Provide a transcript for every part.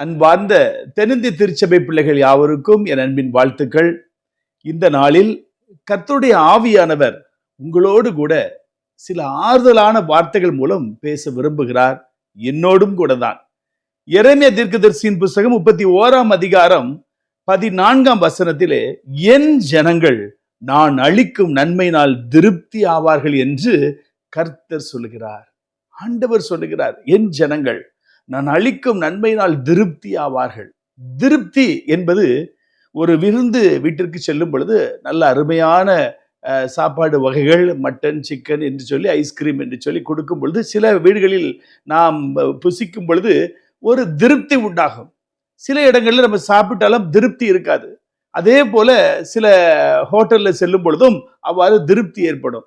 அன்பார்ந்த தென்னிந்திய திருச்சபை பிள்ளைகள் யாவருக்கும் என் அன்பின் வாழ்த்துக்கள். இந்த நாளில் கர்த்தருடைய ஆவியானவர் உங்களோடு கூட சில ஆறுதலான வார்த்தைகள் மூலம் பேச விரும்புகிறார். என்னோடும் கூட தான் இறைமைய தீர்க்கதரிசியின் புஸ்தகம் முப்பத்தி ஓராம் அதிகாரம் பதினான்காம் வசனத்திலே என் ஜனங்கள் நான் அளிக்கும் நன்மையினால் திருப்தி ஆவார்கள் என்று கர்த்தர் சொல்லுகிறார். ஆண்டவர் சொல்லுகிறார் என் ஜனங்கள் நான் அளிக்கும் நன்மையினால் திருப்தி ஆவார்கள். திருப்தி என்பது ஒரு விருந்து வீட்டிற்கு செல்லும் பொழுது நல்ல அருமையான சாப்பாடு வகைகள் மட்டன் சிக்கன் என்று சொல்லி ஐஸ்கிரீம் என்று சொல்லி கொடுக்கும் பொழுது சில வீடுகளில் நாம் புசிக்கும் பொழுது ஒரு திருப்தி உண்டாகும். சில இடங்களில் நம்ம சாப்பிட்டாலும் திருப்தி இருக்காது. அதே போல சில ஹோட்டலில் செல்லும் பொழுதும் அவ்வாறு திருப்தி ஏற்படும்.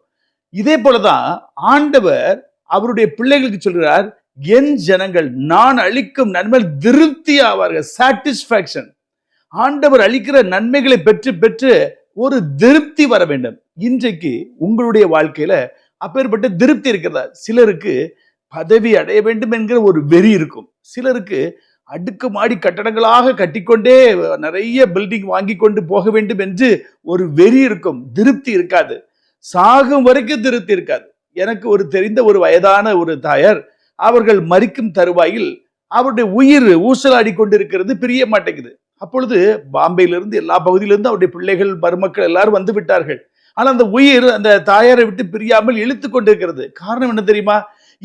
இதே போலதான் ஆண்டவர் அவருடைய பிள்ளைகளுக்கு சொல்கிறார் என் ஜனங்கள் நான் அளிக்கும் நன்மை திருப்தி ஆவார்கள். சாட்டிஸ்பாக்சன் ஆண்டவர் அளிக்கிற நன்மைகளை பெற்று பெற்று ஒரு திருப்தி வர வேண்டும். இன்றைக்கு உங்களுடைய வாழ்க்கையில அப்பேற்பட்ட திருப்தி இருக்கிறதா? சிலருக்கு பதவி அடைய வேண்டும் என்கிற ஒரு வெறி இருக்கும். சிலருக்கு அடுக்குமாடி கட்டடங்களாக கட்டிக்கொண்டே நிறைய பில்டிங் வாங்கி கொண்டு போக வேண்டும் என்று ஒரு வெறி இருக்கும். திருப்தி இருக்காது. சாகும் வரைக்கும் திருப்தி இருக்காது. எனக்கு ஒரு தெரிந்த ஒரு வயதான ஒரு தாயார் அவர்கள் மறிக்கும் தருவாயில் அவருடைய உயிர் ஊசலாடி கொண்டிருக்கிறது பிரிய மாட்டேங்குது. அப்பொழுது பாம்பேயிலிருந்து எல்லா பகுதியிலிருந்து அவருடைய பிள்ளைகள் மருமக்கள் எல்லாரும் வந்து விட்டார்கள். ஆனால் அந்த உயிர் அந்த தாயாரை விட்டு பிரியாமல் இழுத்து கொண்டிருக்கிறது. காரணம் என்ன தெரியுமா?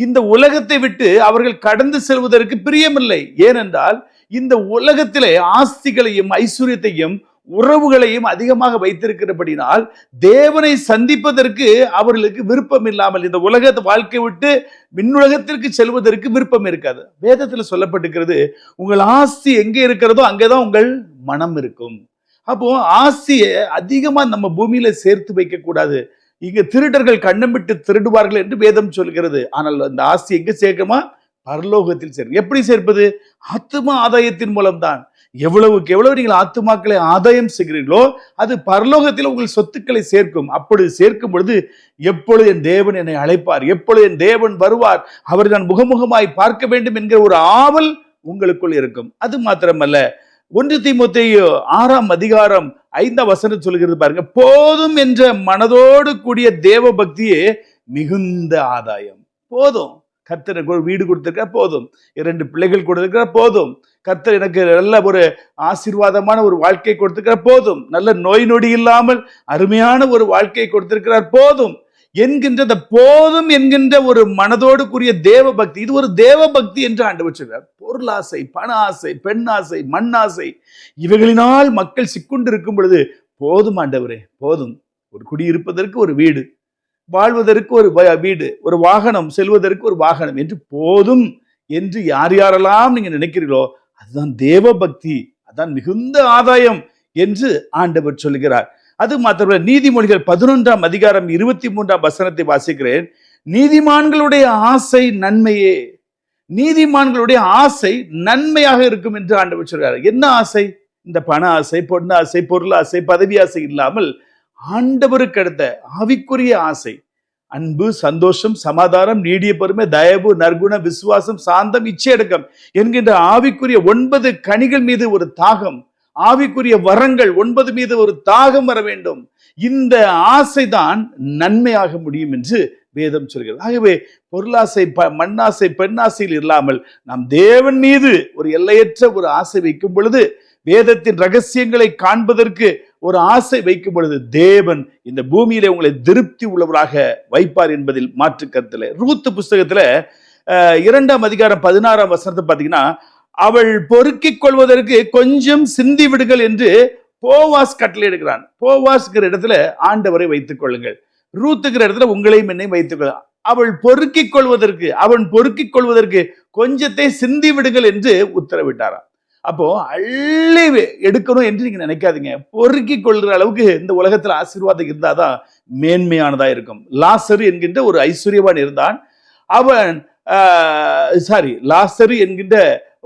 இந்த உலகத்தை விட்டு அவர்கள் கடந்து செல்வதற்கு பிரியமில்லை. ஏனென்றால் இந்த உலகத்திலே ஆஸ்திகளையும் ஐஸ்வர்யத்தையும் உறவுகளையும் அதிகமாக வைத்திருக்கிறபடினால் தேவனை சந்திப்பதற்கு அவர்களுக்கு விருப்பம் இல்லாமல் இந்த உலகத்தை வாழ்க்கை விட்டு விண்ணுலகத்திற்கு செல்வதற்கு விருப்பம் இருக்காது. வேதத்தில் சொல்லப்பட்டிருக்கிறது உங்கள் ஆஸ்தி எங்கே இருக்கிறதோ அங்கேதான் உங்கள் மனம் இருக்கும். அப்போ ஆஸ்தியை அதிகமாக நம்ம பூமியில சேர்த்து வைக்க கூடாது இங்க திருடர்கள் கண்ணமிட்டு திருடுவார்கள் என்று வேதம் சொல்கிறது. ஆனால் அந்த ஆஸ்தி எங்க சேர்க்கமா? பரலோகத்தில் சேர்க்கும். எப்படி சேர்ப்பது? ஆத்தும ஆதாயத்தின் மூலம்தான். எவ்வளவுக்கு எவ்வளவு நீங்கள் ஆத்துமாக்களை ஆதாயம் செய்கிறீர்களோ அது பரலோகத்தில் உங்கள் சொத்துக்களை சேர்க்கும். அப்பொழுது சேர்க்கும் பொழுது எப்பொழுது என் தேவன் என்னை அழைப்பார்? எப்பொழுது என் தேவன் வருவார்? அவரை நான் முகமுகமாய் பார்க்க வேண்டும் என்கிற ஒரு ஆவல் உங்களுக்குள் இருக்கும். அது மாத்திரமல்ல. ஒன்று திமுத்தையோ ஆறாம் அதிகாரம் ஐந்தாம் வசனம் சொல்கிறது பாருங்க. போதும் என்ற மனதோடு கூடிய தேவ பக்தியே மிகுந்த ஆதாயம். போதும். கத்தனை வீடு கொடுத்திருக்கா போதும். இரண்டு பிள்ளைகள் கொடுத்திருக்கிறா போதும். கர்த்தர் எனக்கு நல்ல ஒரு ஆசீர்வாதமான ஒரு வாழ்க்கை கொடுத்திருக்கிறார். போதும். நல்ல நோய் நொடி இல்லாமல் அருமையான ஒரு வாழ்க்கை கொடுத்திருக்கிறார். போதும். என்கின்ற போதும் என்கின்ற ஒரு மனதோடு கூறிய தேவ பக்தி இது ஒரு தேவ பக்தி என்று ஆண்டவர் சொல்றார். பொருளாசை பண ஆசை பெண் ஆசை மண் ஆசை இவைகளினால் மக்கள் சிக்குண்டு இருக்கும் பொழுது போதும் ஆண்டவரே போதும். ஒரு குடியிருப்பதற்கு ஒரு வீடு வாழ்வதற்கு ஒரு வ- வீடு ஒரு வாகனம் செல்வதற்கு ஒரு வாகனம் என்று போதும் என்று யார் யாரெல்லாம் நீங்க நினைக்கிறீர்களோ அதுதான் தேவ பக்தி அதான் மிகுந்த ஆதாயம் என்று ஆண்டவர் சொல்கிறார். அது மாத்திரமல்ல நீதிமொழிகள் பதினொன்றாம் அதிகாரம் இருபத்தி மூன்றாம் வசனத்தை வாசிக்கிறேன். நீதிமான்களுடைய ஆசை நன்மையே. நீதிமான்களுடைய ஆசை நன்மையாக இருக்கும் என்று ஆண்டவர் சொல்கிறார். என்ன ஆசை? இந்த பண ஆசை பொண்ணு ஆசை பொருள் ஆசை பதவி ஆசை இல்லாமல் ஆண்டவருக்கு அடுத்த ஆவிக்குரிய ஆசை அன்பு சந்தோஷம் சமாதானம் நீடிய பெருமை தயவு நற்குண விசுவாசம் சாந்தம் இச்சையடக்கம் என்கின்ற ஆவிக்குரிய ஒன்பது கனிகள் மீது ஒரு தாகம் ஆவிக்குரிய வரங்கள் ஒன்பது மீது ஒரு தாகம் வர வேண்டும். இந்த ஆசைதான் நன்மையாக முடியும் என்று வேதம் சொல்கிறது. ஆகவே பொருளாசை ப- மண்ணாசை பெண்ணாசையில் இல்லாமல் நாம் தேவன் மீது ஒரு எல்லையற்ற ஒரு ஆசை வைக்கும் பொழுது வேதத்தின் ரகசியங்களை காண்பதற்கு ஒரு ஆசை வைக்கும் பொழுது தேவன் இந்த பூமியிலே உங்களை திருப்தி உள்ளவராக வைப்பார் என்பதில் மாற்று கருத்துல. ரூத்து புஸ்தகத்துல இரண்டாம் அதிகாரம் பதினாறாம் வசனத்தை பார்த்தீங்கன்னா அவள் பொறுக்கிக் கொள்வதற்கு கொஞ்சம் சிந்தி விடுங்கள் என்று போவாஸ் கட்டளை எடுக்கிறான். போவாஸ்கிற இடத்துல ஆண்டவரை வைத்துக் கொள்ளுங்கள். ரூத்துக்கிற இடத்துல உங்களையும் என்னையும் வைத்துக் கொள்ள அவள் பொறுக்கிக் கொள்வதற்கு அவன் பொறுக்கிக் கொள்வதற்கு கொஞ்சத்தை சிந்தி விடுங்கள் என்று உத்தரவிட்டாராம். அப்போ அள்ளி எடுக்கணும் என்று நீங்க நினைக்காதீங்க. பொறுக்கி கொள்கிற அளவுக்கு இந்த உலகத்துல ஆசீர்வாதம் இருந்தாதான் மேன்மையானதா இருக்கும். லாசரு என்கின்ற ஒரு ஐஸ்வர்யவான் இருந்தான். அவன் சாரி லாசரு என்கின்ற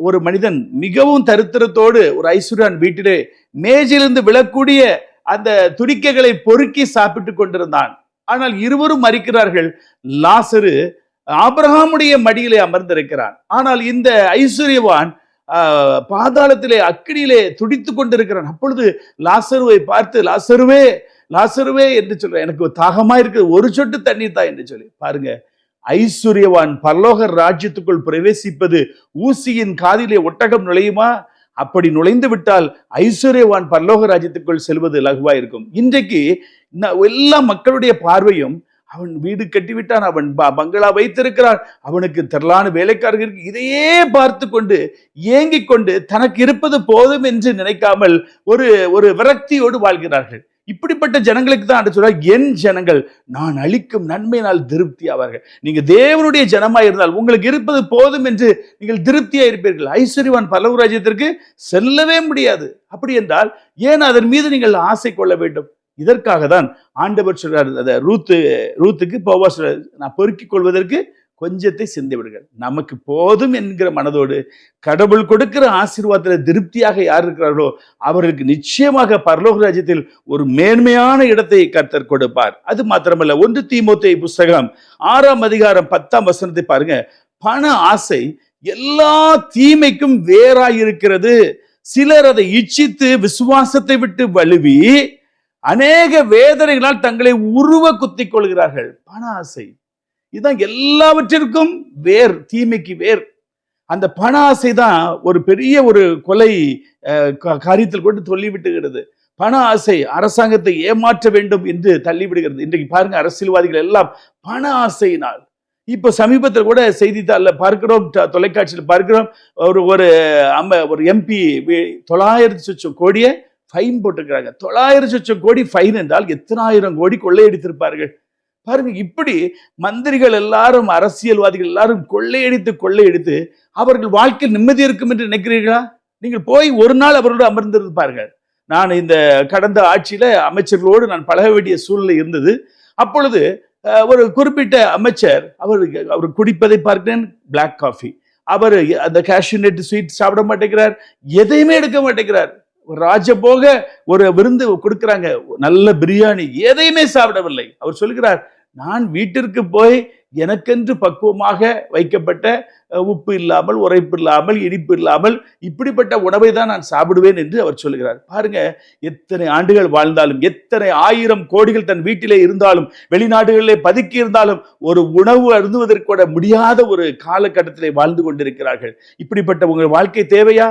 ஒரு மனிதன் மிகவும் தரித்திரத்தோடு ஒரு ஐஸ்வர்யான் வீட்டிலே மேஜிலிருந்து விழக்கூடிய அந்த துடிக்கைகளை பொறுக்கி சாப்பிட்டு கொண்டிருந்தான். ஆனால் இருவரும் மறிக்கிறார்கள் லாசரு ஆபிரகாமுடைய மடியிலே அமர்ந்திருக்கிறான். ஆனால் இந்த ஐஸ்வர்யவான் பாதாளத்திலே அக்கினியிலே துடித்து கொண்டிருக்கிறான். அப்பொழுது லாசருவை பார்த்து லாசருவே லாசருவே என்று சொல்ற எனக்கு தாகமா இருக்குது. ஒரு சொட்டு தண்ணீர் தான் என்று சொல்லி. பாருங்க. ஐஸ்வர்யவான் பரலோக ராஜ்யத்துக்குள் பிரவேசிப்பது ஊசியின் காதிலே ஒட்டகம் நுழையுமா? அப்படி நுழைந்து விட்டால் ஐஸ்வர்யவான் பரலோக ராஜ்யத்துக்குள் செல்வது லகுவா இருக்கும். இன்றைக்கு ந- எல்லா மக்களுடைய பார்வையும் அவன் வீடு கட்டிவிட்டான் அவன் ப- பங்களா வைத்திருக்கிறான் அவனுக்கு திரளான வேலைக்காரர்கள் இருக்கு. இதையே பார்த்து கொண்டு ஏங்கிக் கொண்டு தனக்கு இருப்பது போதும் என்று நினைக்காமல் ஒரு ஒரு விரக்தியோடு வாழ்கிறார்கள். இப்படிப்பட்ட ஜனங்களுக்கு தான் ஆண்டு சொல்றார் என் ஜனங்கள் நான் அளிக்கும் நன்மையினால் திருப்தி ஆவார்கள். நீங்க தேவனுடைய ஜனமாய் இருந்தால் உங்களுக்கு இருப்பது போதும் என்று நீங்கள் திருப்தியா இருப்பீர்கள். ஐஸ்வர்யவான் பல்லவ ராஜ்யத்திற்கு செல்லவே முடியாது. அப்படி என்றால் ஏன் அதன் மீது நீங்கள் ஆசை கொள்ள வேண்டும்? இதற்காக தான் ஆண்டவர் சொல்றார் அந்த ரூத்து ரூத்துக்கு போவா சொல்றார் நான் பொறுக்கிக் கொள்வதற்கு கொஞ்சத்தை சிந்தி விடுங்கள். நமக்கு போதும் என்கிற மனதோடு கடவுள் கொடுக்கிற ஆசீர்வாதத்தில் திருப்தியாக யார் இருக்கிறார்களோ அவர்களுக்கு நிச்சயமாக பரலோக ராஜ்யத்தில் ஒரு மேன்மையான இடத்தை கர்த்தர் கொடுப்பார். அது மாத்திரமல்ல ஒன்று தீமோத்தேயு புஸ்தகம் ஆறாம் அதிகாரம் பத்தாம் வசனத்தை பாருங்க. பண ஆசை எல்லா தீமைக்கும் வேறாய் இருக்கிறது சிலர் அதை இச்சித்து விசுவாசத்தை விட்டு வழுவி அநேக வேதனைகளால் தங்களை உருவ குத்திக் கொள்கிறார்கள். பண ஆசை இதுதான் எல்லாவற்றிற்கும் வேர் தீமைக்கு வேர். அந்த பண ஆசை தான் ஒரு பெரிய ஒரு கொலை காரியத்தில் கொண்டு சொல்லிவிட்டுகிறது பண ஆசை அரசாங்கத்தை ஏமாற்ற வேண்டும் என்று தள்ளிவிடுகிறது. இன்றைக்கு பாருங்க அரசியல்வாதிகள் எல்லாம் பண ஆசையினால் இப்போ சமீபத்தில் கூட செய்தித்தாளில் பார்க்கிறோம் தொலைக்காட்சியில் பார்க்கிறோம் ஒரு ஒரு அம்ம ஒரு எம்பி தொள்ளாயிரத்தி சொச்சம் கோடியை ஃபைன் போட்டிருக்கிறாங்க. தொள்ளாயிரம் லட்சம் கோடி ஃபைன் என்றால் எத்தனாயிரம் கோடி கொள்ளையடித்திருப்பார்கள். பாருங்க இப்படி மந்திரிகள் எல்லாரும் அரசியல்வாதிகள் எல்லாரும் கொள்ளையடித்து கொள்ளையடித்து அவர்கள் வாழ்க்கையில் நிம்மதி இருக்கும் என்று நினைக்கிறீர்களா? நீங்கள் போய் ஒரு நாள் அவர்களோடு அமர்ந்திருப்பார்கள். நான் இந்த கடந்த ஆட்சியில் அமைச்சர்களோடு நான் பழக வேண்டிய சூழ்நிலை இருந்தது. அப்பொழுது ஒரு குறிப்பிட்ட அமைச்சர் அவர் அவர் குடிப்பதை பார்க்கிறேன் பிளாக் காஃபி அவர் அந்த கேஷ்யூ நெட் ஸ்வீட் சாப்பிட மாட்டேங்கிறார் எதையுமே எடுக்க மாட்டேங்கிறார். ஒரு ராஜபோக ஒரு விருந்து கொடுக்குறாங்க. நல்ல பிரியாணி. எதையுமே சாப்பிடவில்லை. அவர் சொல்கிறார் நான் வீட்டிற்கு போய் எனக்கென்று பக்குவமாக வைக்கப்பட்ட உப்பு இல்லாமல் உரைப்பு இல்லாமல் இனிப்பு இல்லாமல் இப்படிப்பட்ட உணவை தான் நான் சாப்பிடுவேன் என்று அவர் சொல்கிறார். பாருங்க எத்தனை ஆண்டுகள் வாழ்ந்தாலும் எத்தனை ஆயிரம் கோடிகள் தன் வீட்டிலே இருந்தாலும் வெளிநாடுகளிலே பதுக்கி இருந்தாலும் ஒரு உணவு அருந்துவதற்கு முடியாத ஒரு காலகட்டத்திலே வாழ்ந்து கொண்டிருக்கிறார்கள். இப்படிப்பட்ட உங்கள் வாழ்க்கை தேவையா?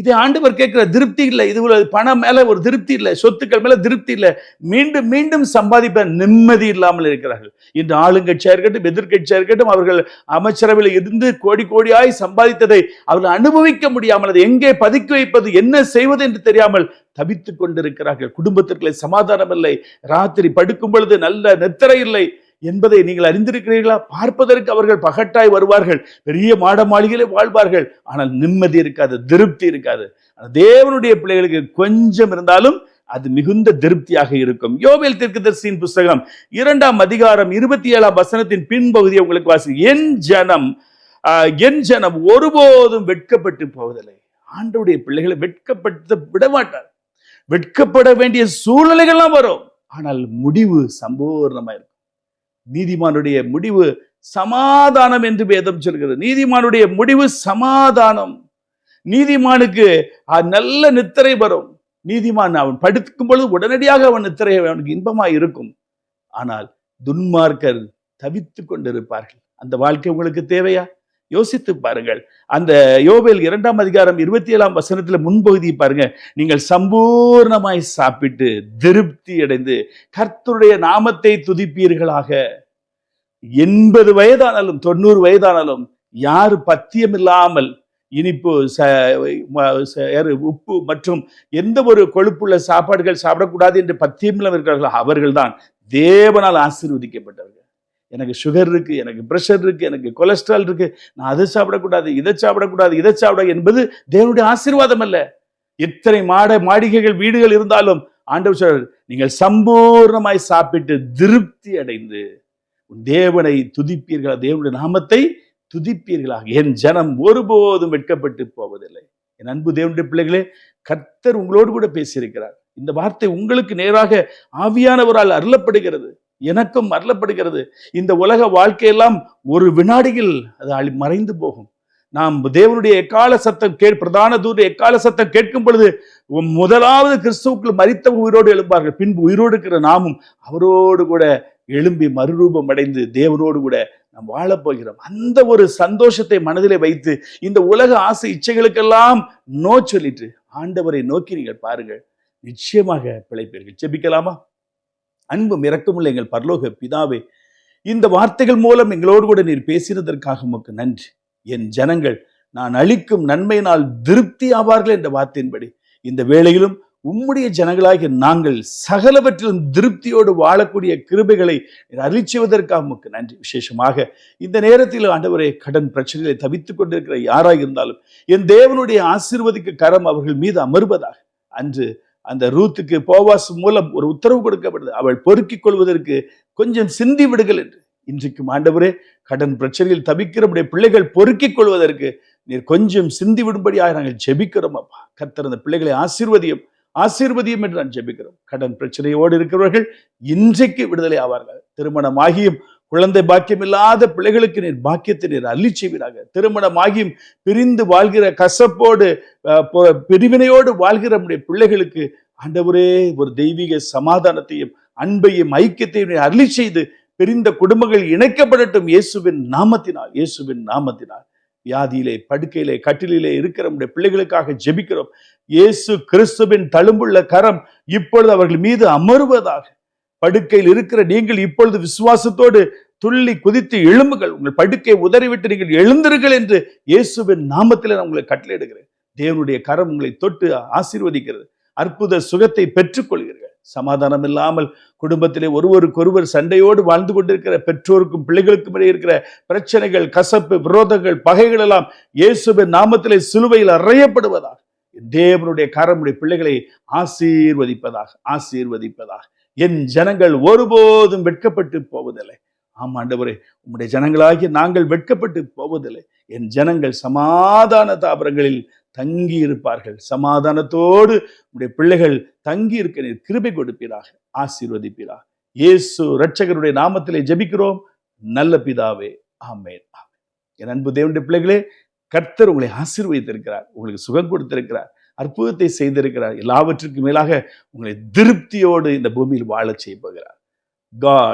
இதை ஆண்டவர் கேட்கிற திருப்தி இல்லை. இது பணம் மேலே ஒரு திருப்தி இல்லை. சொத்துக்கள் மேலே திருப்தி இல்லை. மீண்டும் மீண்டும் சம்பாதிப்ப நிம்மதி இல்லாமல் இருக்கிறார்கள். இன்று ஆளுங்கட்சியாக இருக்கட்டும் எதிர்கட்சியாக இருக்கட்டும் அவர்கள் அமைச்சரவையில் இருந்து கோடி கோடியாய் சம்பாதித்ததை அவர்கள் அனுபவிக்க முடியாமல் அதை எங்கே பதுக்கி வைப்பது என்ன செய்வது என்று தெரியாமல் தவித்து கொண்டிருக்கிறார்கள். குடும்பத்திற்குள்ளே சமாதானம் இல்லை. ராத்திரி படுக்கும் பொழுது நல்ல நித்திரை இல்லை. என்பதை நீங்கள் அறிந்திருக்கிறீர்களா? பார்ப்பதற்கு அவர்கள் பகட்டாய் வருவார்கள். பெரிய மாட மாளிகையிலே வாழ்வார்கள். ஆனால் நிம்மதி இருக்காது திருப்தி இருக்காது. தேவனுடைய பிள்ளைகளுக்கு கொஞ்சம் இருந்தாலும் அது மிகுந்த திருப்தியாக இருக்கும். யோவேல் தீர்க்கதரிசியின் புஸ்தகம் இரண்டாம் அதிகாரம் இருபத்தி ஏழாம் வசனத்தின் பின்பகுதியை உங்களுக்கு வாசி. என் ஜனம் என் ஜனம் ஒருபோதும் வெட்கப்பட்டு போவதில்லை. ஆண்டவுடைய பிள்ளைகளை வெட்கப்பட்டு விடமாட்டார். வெட்கப்பட வேண்டிய சூழ்நிலைகள்லாம் வரும். ஆனால் முடிவு சம்பூர்ணமா இருக்கும் நீதிமானுடைய முடிவு சமாதானம் என்று வேதம் சொல்கிறது. நீதிமானுடைய முடிவு சமாதானம். நீதிமானுக்கு நல்ல நித்திரை வரும். நீதிமான் அவன் படுக்கும் பொழுது உடனடியாக அவன் நித்திரை அவனுக்கு இன்பமா இருக்கும். ஆனால் துன்மார்க்கர் தவித்து கொண்டிருப்பார்கள். அந்த வாழ்க்கை உங்களுக்கு தேவையா? யோசித்து பாருங்கள். அந்த யோபேல் இரண்டாம் அதிகாரம் இருபத்தி ஏழாம் வசனத்துல முன்பகுதி பாருங்க. நீங்கள் சம்பூர்ணமாய் சாப்பிட்டு திருப்தி அடைந்து கர்த்தருடைய நாமத்தை துதிப்பீர்களாக. எண்பது வயதானாலும் தொண்ணூறு வயதானாலும் யார் பத்தியம் இல்லாமல் இனிப்பு ச- உப்பு மற்றும் எந்த ஒரு கொழுப்புள்ள சாப்பாடுகள் சாப்பிடக்கூடாது என்று பத்தியம் இல்லாமல் அவர்கள்தான் தேவனால் ஆசீர்வதிக்கப்பட்டவர்கள். எனக்கு சுகர் இருக்கு எனக்கு ப்ரெஷர் இருக்கு எனக்கு கொலஸ்ட்ரால் இருக்கு. நான் அதை சாப்பிடக்கூடாது இதை சாப்பிடக்கூடாது இதை சாப்பிட என்பது தேவனுடைய ஆசீர்வாதம் அல்ல. எத்தனை மாட மாளிகைகள் வீடுகள் இருந்தாலும் ஆண்டவர் சொல்றார் நீங்கள் சம்பூர்ணமாய் சாப்பிட்டு திருப்தி அடைந்து உன் தேவனை துதிப்பீர்களா? தேவனுடைய நாமத்தை துதிப்பீர்களாக? என் ஜனம் ஒருபோதும் வெட்கப்பட்டு போவதில்லை. என் அன்பு தேவனுடைய பிள்ளைகளே கர்த்தர் உங்களோடு கூட பேசியிருக்கிறார். இந்த வார்த்தை உங்களுக்கு நேராக ஆவியானவரால் அருளப்படுகிறது. எனக்கும் அருளப்படுகிறது. இந்த உலக வாழ்க்கையெல்லாம் ஒரு வினாடியில் அது அழி- மறைந்து போகும். நாம் தேவனுடைய எக்கால சத்தம் கே பிரதான தூர எக்கால சத்தம் கேட்கும் பொழுது முதலாவது கிறிஸ்துவுக்குள் மறித்த உயிரோடு எழுப்பார்கள் பின்பு உயிரோடு இருக்கிற நாமும் அவரோடு கூட எழும்பி மறுரூபம் அடைந்து தேவனோடு கூட நாம் வாழப் போகிறோம். அந்த ஒரு சந்தோஷத்தை மனதிலே வைத்து இந்த உலக ஆசை இச்சைகளுக்கெல்லாம் நோ சொல்லிட்டு ஆண்டவரை நோக்கி நீங்கள் பாருங்கள். நிச்சயமாக பிழைப்பீர்கள். ஜெபிக்கலாமா? அன்பும் இறக்கமுள்ள எங்கள் பரலோக பிதாவே இந்த வார்த்தைகள் மூலம் எங்களோடு கூட நீர் பேசினதற்காக உமக்கு நன்றி. என் ஜனங்கள் நான் அளிக்கும் நன்மையினால் திருப்தி ஆவார்கள் என்ற வார்த்தையின்படி இந்த வேளையிலும் உம்முடைய ஜனங்களாகிய நாங்கள் சகலவற்றிலும் திருப்தியோடு வாழக்கூடிய கிருபைகளை அறிச்சுவதற்காக உமக்கு நன்றி. விசேஷமாக இந்த நேரத்தில் ஆண்டவரே கடன் பிரச்சனைகளை தவித்துக் கொண்டிருக்கிற யாராக இருந்தாலும் என் தேவனுடைய ஆசீர்வதிக்கு கரம் அவர்கள் மீது அமர்வதாக. அன்று அந்த ரூத்துக்கு போவாஸ் மூலம் ஒரு உத்தரவு கொடுக்கப்படுது அவள் பொறுக்கிக் கொள்வதற்கு கொஞ்சம் சிந்தி விடுகள் என்று. இன்றைக்கும் ஆண்டவரே கடன் பிரச்சனையில் தவிக்கிற நம்முடைய பிள்ளைகள் பொறுக்கிக் கொள்வதற்கு நீர் கொஞ்சம் சிந்தி விடும்படியாக நாங்கள் ஜெபிக்கிறோம் அப்பா. கர்த்தர் அந்த பிள்ளைகளை ஆசீர்வதியும் ஆசீர்வதியும் என்று நான் ஜெபிக்கிறோம். கடன் பிரச்சனையோடு இருக்கிறவர்கள் இன்றைக்கு விடுதலை ஆவார்கள். திருமணமாகியும் குழந்தை பாக்கியம் இல்லாத பிள்ளைகளுக்கு நீர் பாக்கியத்தை நீர் அள்ளி செய்வீராக. திருமணமாகியும் பிரிந்து வாழ்கிற கசப்போடு பிரிவினையோடு வாழ்கிற நம்முடைய பிள்ளைகளுக்கு ஆண்டவரே ஒரு தெய்வீக சமாதானத்தையும் அன்பையும் ஐக்கியத்தையும் நீர் அருளி செய்து பிரிந்த குடும்பங்கள் இணைக்கப்படட்டும் இயேசுவின் நாமத்தினால் இயேசுவின் நாமத்தினால். வியாதியிலே படுக்கையிலே கட்டிலிலே இருக்கிற நம்முடைய பிள்ளைகளுக்காக ஜெபிக்கிறோம். இயேசு கிறிஸ்துவின் தழும்புள்ள கரம் இப்பொழுது அவர்கள் மீது அமருவதாக. படுக்கையில் இருக்கிற நீங்கள் இப்பொழுது விசுவாசத்தோடு துள்ளி குதித்து எழும்புகள் உங்கள் படுக்கை உதறிவிட்டு நீங்கள் எழுந்திருங்கள் என்று இயேசுவின் நாமத்தில் நான் உங்களை கட்டளையிடுகிறேன். தேவனுடைய கரம் உங்களை தொட்டு ஆசீர்வதிக்கிறது. அற்புத சுகத்தை பெற்றுக்கொள்கிறீர்கள். சமாதானம் இல்லாமல் குடும்பத்திலே ஒருவருக்கொருவர் சண்டையோடு வாழ்ந்து கொண்டிருக்கிற பெற்றோருக்கும் பிள்ளைகளுக்கும் இடையே இருக்கிற பிரச்சனைகள் கசப்பு விரோதங்கள் பகைகள் எல்லாம் இயேசுவின் நாமத்திலே சிலுவையில் அறையப்படுவதாக. தேவனுடைய கரமுடைய பிள்ளைகளை ஆசீர்வதிப்பதாக ஆசீர்வதிப்பதாக. என் ஜனங்கள் ஒருபோதும் வெட்கப்பட்டு போவதில்லை. ஆம் ஆண்டவரே உம்முடைய ஜனங்களாகிய நாங்கள் வெட்கப்பட்டு போவதில்லை. என் ஜனங்கள் சமாதான தாபரங்களில் தங்கி இருப்பார்கள் சமாதானத்தோடு உடைய பிள்ளைகள் தங்கி இருக்க நீர் கிருபை கொடுப்பீராக ஆசீர்வதிப்பீராக. இயேசு ரட்சகருடைய நாமத்திலே ஜெபிக்கிறோம். நல்ல பிதாவே ஆமேன் ஆமென். என் அன்பு தேவனுடைய பிள்ளைகளே கர்த்தர் உங்களை ஆசீர்வதித்திருக்கிறார். உங்களுக்கு சுகம் கொடுத்திருக்கிறார். அற்புதத்தை செய்திருக்கிறார். எல்லாவற்றுக்கும் மேலாக உங்களை திருப்தியோடு இந்த பூமியில் வாழச் செய்ய போகிறார். காட்